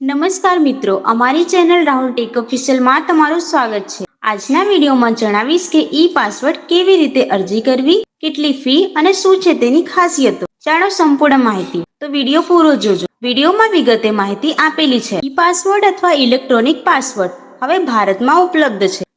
નમસ્કાર મિત્રો, અમારી ચેનલ રાહુલ ટેક ઓફિશિયલમાં તમારું સ્વાગત છે. આજના વિડીયોમાં જણાવીશ કે ઈ પાસવર્ડ કેવી રીતે અરજી કરવી, કેટલી ફી અને શું છે તેની ખાસિયતો. જાણો સંપૂર્ણ માહિતી. તો વીડિયો પૂરો જોજો. વિડીયોમાં વિગતે માહિતી આપેલી છે. ઈ પાસવર્ડ અથવા ઇલેક્ટ્રોનિક પાસવર્ડ હવે ભારતમાં ઉપલબ્ધ છે.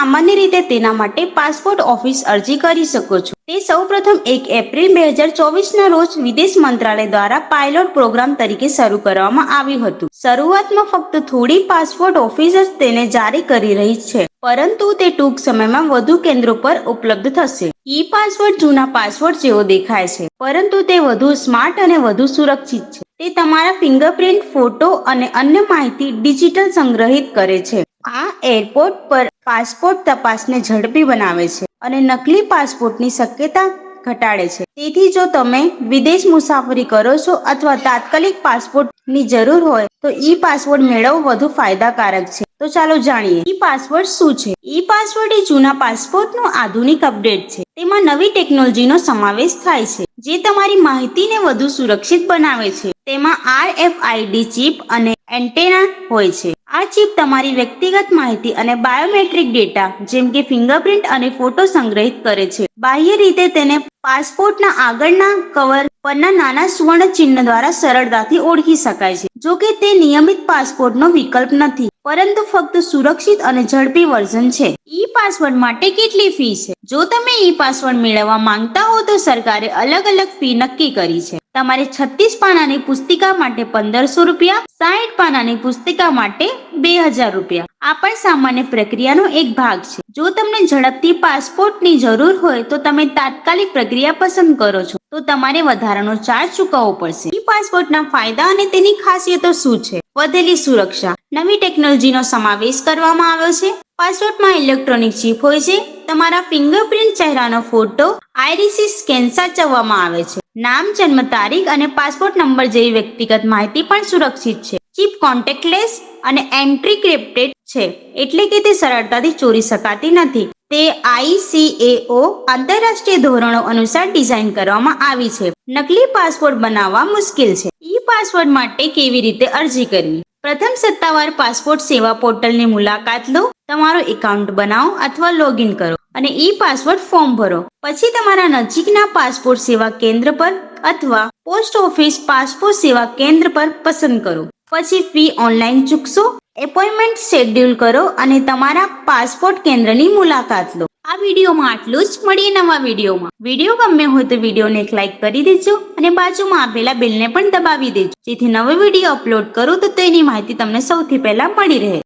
સામાન્ય રીતે તેના માટે પાસપોર્ટ ઓફિસ અરજી કરી શકો છો. તે સૌપ્રથમ એક એપ્રિલ બે હજાર ચોવીસ ના રોજ વિદેશ મંત્રાલય દ્વારા પાયલોટ પ્રોગ્રામ તરીકે શરૂ કરવામાં આવ્યું હતું. શરૂઆતમાં ફક્ત થોડી પાસપોર્ટ ઓફિસ જ તેને જારી કરી રહી છે, પરંતુ તે ટૂંક સમયમાં વધુ કેન્દ્રો પર ઉપલબ્ધ થશે. ઈ પાસવર્ડ જૂના પાસવર્ડ જેવો દેખાય છે, પરંતુ તે વધુ સ્માર્ટ અને વધુ સુરક્ષિત છે. તે તમારા ફિંગરપ્રિન્ટ, ફોટો અને અન્ય માહિતી ડિજિટલ સંગ્રહિત કરે છે. આ એરપોર્ટ પર પાસપોર્ટ તપાસને ઝડપી બનાવે છે અને નકલી પાસપોર્ટની શક્યતા ઘટાડે છે. તેથી જો તમે વિદેશ મુસાફરી કરો છો અથવા તાત્કાલિક પાસપોર્ટની જરૂર હોય તો ઈ પાસવર્ડ મેળવવો વધુ ફાયદાકારક છે. તો ચાલો જાણીએ. ઈ પાસવર્ડ શું છે? ઈ પાસવર્ડ એ જૂના પાસપોર્ટનું આધુનિક અપડેટ છે. તેમાં નવી ટેકનોલોજીનો સમાવેશ થાય છે, જે તમારી માહિતીને વધુ સુરક્ષિત બનાવે છે. તેમાં આરએફઆઈડી ચિપ અને એન્ટેના હોય છે. આ ચિપ તમારી વ્યક્તિગત માહિતી અને બાયોમેટ્રિક ડેટા, જેમ કે ફિંગરપ્રિન્ટ અને ફોટો સંગ્રહિત કરે છે. બાહ્ય રીતે તેને પાસપોર્ટના આગળના કવર પરના નાના સુવર્ણ ચિહ્ન દ્વારા સરળતાથી ઓળખી શકાય છે, જો કે તે નિયમિત પાસપોર્ટનો વિકલ્પ નથી. પરંતુ ફક્ત સુરક્ષિત અને ઝડપી વર્ઝન છે. ઈ પાસવર્ડ માટે કેટલી ફી છે? જો તમે ઈ પાસવર્ડ મેળવવા માંગતા હો તો સરકારે અલગ અલગ ફી નક્કી કરી છે. તમારે છત્રીસ પાનાની પુસ્તિકા માટે પંદરસો રૂપિયા સાઠ પાનાની પુસ્તિકા માટે બે હજાર રૂપિયા. આ પણ સામાન્ય પ્રક્રિયાનો એક ભાગ છે. જો તમને ઝડપથી પાસપોર્ટની જરૂર હોય તો તમે તાત્કાલિક પ્રક્રિયા પસંદ કરો છો. તો તમારે વધારાનો ચાર્જ ચૂકવવો પડશે. ઈ પાસપોર્ટના ફાયદા અને તેની ખાસિયતો શું છે? વધેલી સુરક્ષા. નવી ટેકનોલોજીનો સમાવેશ કરવામાં આવ્યો છે. પાસપોર્ટમાં ઇલેક્ટ્રોનિક ચિપ હોય છે. તમારા ફિંગરપ્રિન્ટ ચહેરાનો ફોટો, આઈરીસી સ્કેન સાચવવામાં આવે છે. નામ, જન્મ તારીખ અને પાસપોર્ટ નંબર જેવી વ્યક્તિગત માહિતી પણ સુરક્ષિત છે. ચિપ કોન્ટેક્ટલેસ અને એન્ટ્રી ક્રિપ્ટેડ છે, એટલે કે તે સરળતાથી ચોરી શકાતી નથી. તે આઈસીએઓ આંતરરાષ્ટ્રીય ધોરણો અનુસાર ડિઝાઇન કરવામાં આવી છે. નકલી પાસપોર્ટ બનાવવા મુશ્કેલ છે. ઈ પાસવર્ડ માટે કેવી રીતે અરજી કરવી? પ્રથમ સત્તાવાર પાસપોર્ટ સેવા પોર્ટલની મુલાકાત લો, તમારો એકાઉન્ટ બનાવો અથવા લોગિન કરો અને ઈ પાસવર્ડ ફોર્મ ભરો. પછી તમારા નજીકના પાસપોર્ટ સેવા કેન્દ્ર પર અથવા પોસ્ટ ઓફિસ પાસપોર્ટ સેવા કેન્દ્ર પર પસંદ કરો. પછી ફી ઓનલાઈન ચૂકશો, એપોઇન્ટમેન્ટ શેડ્યુલ કરો અને તમારા પાસપોર્ટ કેન્દ્રની મુલાકાત લો. આ વિડીયોમાં આટલું જ. મળીએ નવા વિડીયોમાં. વીડિયો ગમે હોય તો વિડીયોને એક લાઈક કરી દેજો અને બાજુમાં આપેલા બેલને પણ દબાવી દેજો. જેથી નવો વીડિયો અપલોડ કરું તો તેની માહિતી તમને સૌથી પહેલા મળી રહે.